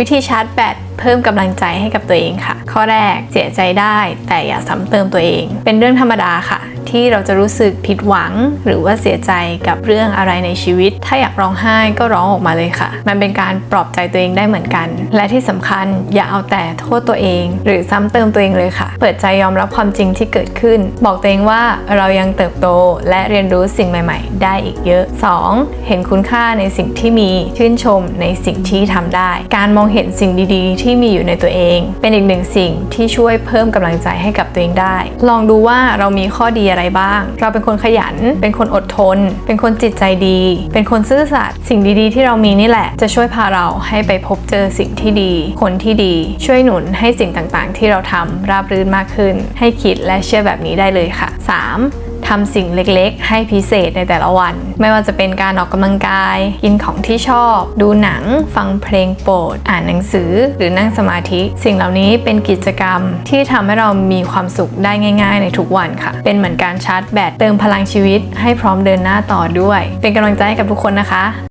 วิธีชาร์จแบตเพิ่มกำลังใจให้กับตัวเองค่ะ ข้อแรกเสียใจได้แต่อย่าซ้ำเติมตัวเอง เป็นเรื่องธรรมดาค่ะ ที่เราจะรู้สึกผิดหวัง หรือว่าเสียใจกับเรื่องอะไรในชีวิต ถ้าอยากร้องไห้ก็ร้องออกมาเลยค่ะ มันเป็นการปลอบใจตัวเองได้เหมือนกัน และที่สำคัญอย่าเอาแต่โทษตัวเอง หรือซ้ำเติมตัวเองเลยค่ะ เปิดใจยอมรับความจริงที่เกิดขึ้น บอกตัวเองว่าเรายังเติบโตและเรียนรู้สิ่งใหม่ ๆ ได้อีกเยอะ 2. เห็นคุณค่าในสิ่งที่มีชื่นชมในสิ่งที่ทำได้ การมองเห็นสิ่งดีๆ ที่มีอยู่ในตัวเอง เป็นอีกหนึ่งสิ่งที่ช่วยเพิ่มกำลังใจให้กับตัวเองได้ ลองดูว่าเรามีข้อดีอะไรบ้าง เราเป็นคนขยัน เป็นคนอดทน เป็นคนจิตใจดี เป็นคนซื่อสัตย์สิ่งดีๆ ที่เรามีนี่แหละ จะช่วยพาเราให้ไปพบเจอสิ่งที่ดี คนที่ดี ช่วยหนุนให้สิ่งต่างๆ ที่เราทำราบรื่นมากขึ้น ให้คิดและเชื่อแบบนี้ได้เลยค่ะ 3. ทำสิ่งเล็กๆ ให้พิเศษในแต่ละวัน ไม่ว่าจะเป็นการออกกำลังกาย กินของที่ชอบ ดูหนัง ฟังเพลงโปรด อ่านหนังสือ หรือนั่งสมาธิ สิ่งเหล่านี้เป็นกิจกรรมที่ทำให้เรามีความสุขได้ง่าย ๆ ในทุกวันค่ะ เป็นเหมือนการชาร์จแบตเติมพลังชีวิตให้พร้อมเดินหน้าต่อด้วย เป็นกำลังใจให้กับทุกคนนะคะ